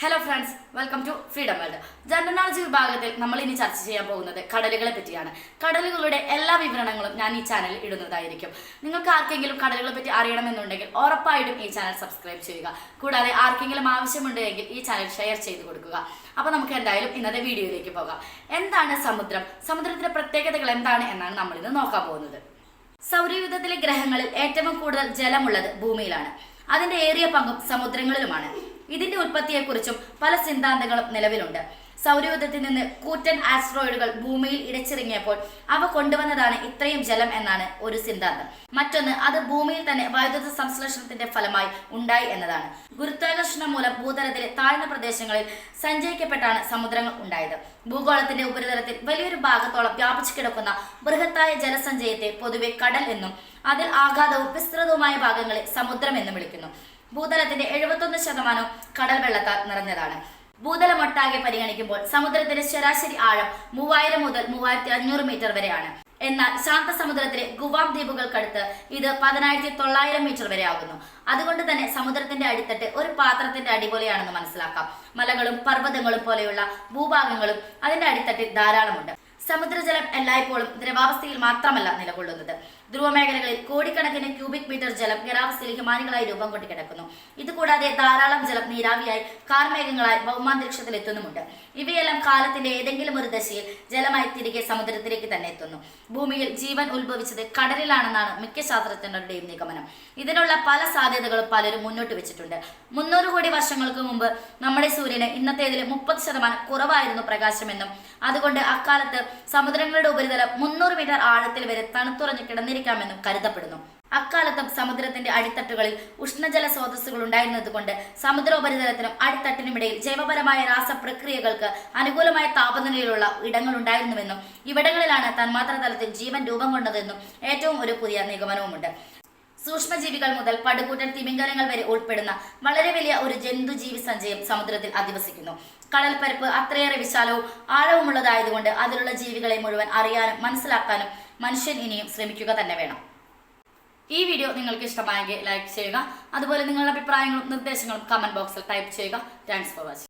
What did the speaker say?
Hello friends welcome to freedom world general knowledge വിഭാഗത്തിൽ നമ്മൾ ഇനി ചർച്ച ചെയ്യാൻ പോകുന്നത് കടലുകളെ പറ്റിയാണ്. കടലുകളുടെ എല്ലാ വിവരണങ്ങളും ഞാൻ ഈ ചാനലിൽ ഇടുന്നതായിരിക്കും. നിങ്ങൾക്ക് ആർക്കെങ്കിലും കടലുകളെ പറ്റി അറിയണമെന്നുണ്ടെങ്കിൽ ഉറപ്പായിട്ടും ഈ ചാനൽ സബ്സ്ക്രൈബ് ചെയ്യുക. കൂടാതെ ആർക്കെങ്കിലും ആവശ്യമുണ്ടെങ്കിൽ ഈ ചാനൽ ഷെയർ ചെയ്ത് കൊടുക്കുക. അപ്പോൾ നമുക്ക് എന്തായാലും ഇന്നത്തെ വീഡിയോയിലേക്ക് പോകാം. എന്താണ് സമുദ്രം? സമുദ്രത്തിന്റെ പ്രത്യേകതകൾ എന്താണ് എന്നാണ് നമ്മൾ ഇന്ന് നോക്കാൻ പോകുന്നത്. സൗരയൂഥത്തിലെ ഗ്രഹങ്ങളിൽ ഏറ്റവും കൂടുതൽ ജലമുള്ളത് ഭൂമിയിലാണ്. അതിന്റെ ഏറിയ പങ്കും സമുദ്രങ്ങളിലുമാണ്. ഇതിന്റെ ഉൽപ്പത്തിയെക്കുറിച്ചും പല സിദ്ധാന്തങ്ങളും നിലവിലുണ്ട്. സൗരയൂഥത്തിൽ നിന്ന് കൂറ്റൻ ആസ്ട്രോയിഡുകൾ ഭൂമിയിൽ ഇടച്ചിറങ്ങിയപ്പോൾ അവ കൊണ്ടുവന്നതാണ് ഇത്രയും ജലം എന്നാണ് ഒരു സിദ്ധാന്തം. മറ്റൊന്ന് അത് ഭൂമിയിൽ തന്നെ വൈദ്യുത സംശ്ലേഷണത്തിന്റെ ഫലമായി ഉണ്ടായി എന്നതാണ്. ഗുരുത്വാകർഷണം മൂലം ഭൂതലത്തിലെ താഴ്ന്ന പ്രദേശങ്ങളിൽ സഞ്ചയിക്കപ്പെട്ടാണ് സമുദ്രങ്ങൾ ഉണ്ടായത്. ഭൂഗോളത്തിന്റെ ഉപരിതലത്തിൽ വലിയൊരു ഭാഗത്തോളം വ്യാപിച്ചു കിടക്കുന്ന ബൃഹത്തായ ജലസഞ്ചയത്തെ പൊതുവെ കടൽ എന്നും അതിൽ ആഘാതവും വിസ്തൃതവുമായ ഭാഗങ്ങളെ സമുദ്രം എന്നും വിളിക്കുന്നു. ഭൂതലത്തിന്റെ എഴുപത്തൊന്ന് ശതമാനവും കടൽ വെള്ളത്താൽ നിറഞ്ഞതാണ്. ഭൂതലമൊട്ടാകെ പരിഗണിക്കുമ്പോൾ സമുദ്രത്തിന്റെ ശരാശരി ആഴം മൂവായിരം മുതൽ മൂവായിരത്തി അഞ്ഞൂറ് മീറ്റർ വരെയാണ്. എന്നാൽ ശാന്തസമുദ്രത്തിലെ ഗുവാം ദ്വീപുകൾക്കടുത്ത് ഇത് പതിനായിരത്തി തൊള്ളായിരം മീറ്റർ വരെ ആകുന്നു. അതുകൊണ്ട് തന്നെ സമുദ്രത്തിന്റെ അടിത്തട്ട് ഒരു പാത്രത്തിന്റെ അടി പോലെയാണെന്ന് മനസ്സിലാക്കാം. മലകളും പർവതങ്ങളും പോലെയുള്ള ഭൂഭാഗങ്ങളും അതിന്റെ അടിത്തട്ടിൽ ധാരാളമുണ്ട്. സമുദ്രജലം എല്ലായ്പ്പോഴും ദ്രവാവസ്ഥയിൽ മാത്രമല്ല നിലകൊള്ളുന്നത്. ധ്രുവമേഖലകളിൽ കോടിക്കണക്കിന് ക്യൂബിക് മീറ്റർ ജലം ഖരാവസ്ഥയിൽ ഹിമാനികളായി രൂപം കൊണ്ട് കിടക്കുന്നു. ഇതുകൂടാതെ ധാരാളം ജലം നീരാവിയായി കാർമേഘങ്ങളായി ഭൗമാന്തരീക്ഷത്തിൽ എത്തുന്നുമുണ്ട് ഇവയെല്ലാം കാലത്തിന്റെ ഏതെങ്കിലും ഒരു ദശയിൽ ജലമായി തിരികെ സമുദ്രത്തിലേക്ക് തന്നെ എത്തുന്നു. ഭൂമിയിൽ ജീവൻ ഉത്ഭവിച്ചത് കടലിലാണെന്നാണ് മിക്ക ശാസ്ത്രജ്ഞരുടെയും നിഗമനം. ഇതിനുള്ള പല സാധ്യതകളും പലരും മുന്നോട്ട് വെച്ചിട്ടുണ്ട്. മുന്നൂറ് കോടി വർഷങ്ങൾക്ക് മുമ്പ് നമ്മുടെ സൂര്യന് ഇന്നത്തേതിൽ മുപ്പത് ശതമാനം കുറവായിരുന്നു പ്രകാശമെന്നും അതുകൊണ്ട് അക്കാലത്ത് സമുദ്രങ്ങളുടെ ഉപരിതലം മുന്നൂറ് മീറ്റർ ആഴത്തിൽ വരെ തണുത്തുറഞ്ഞു കിടന്നിരിക്കാമെന്നും കരുതപ്പെടുന്നു. അക്കാലത്തും സമുദ്രത്തിന്റെ അടിത്തട്ടുകളിൽ ഉഷ്ണജല സ്രോതസ്സുകൾ ഉണ്ടായിരുന്നതുകൊണ്ട് സമുദ്രോപരിതലത്തിനും അടിത്തട്ടിനുമിടയിൽ ജൈവപരമായ രാസപ്രക്രിയകൾക്ക് അനുകൂലമായ താപനിലയിലുള്ള ഇടങ്ങൾ ഉണ്ടായിരുന്നുവെന്നും ഇവിടങ്ങളിലാണ് തന്മാത്ര തലത്തിൽ ജീവൻ രൂപം കൊണ്ടതെന്നും ഏറ്റവും ഒരു പുതിയ നിഗമനവുമുണ്ട്. സൂക്ഷ്മജീവികൾ മുതൽ പടുകൂറ്റൻ തിമിംഗലങ്ങൾ വരെ ഉൾപ്പെടുന്ന വളരെ വലിയ ഒരു ജന്തുജീവി സഞ്ചയം സമുദ്രത്തിൽ അധിവസിക്കുന്നു. കടൽപ്പരപ്പ് അത്രയേറെ വിശാലവും ആഴവുമുള്ളതായതുകൊണ്ട് അതിലുള്ള ജീവികളെ മുഴുവൻ അറിയാനും മനസ്സിലാക്കാനും മനുഷ്യൻ ഇനിയും ശ്രമിക്കുക തന്നെ വേണം. ഈ വീഡിയോ നിങ്ങൾക്ക് ഇഷ്ടമായെങ്കിൽ ലൈക്ക് ചെയ്യുക. അതുപോലെ നിങ്ങളുടെ അഭിപ്രായങ്ങളും നിർദ്ദേശങ്ങളും കമന്റ് ബോക്സിൽ ടൈപ്പ് ചെയ്യുക. Thanks for watching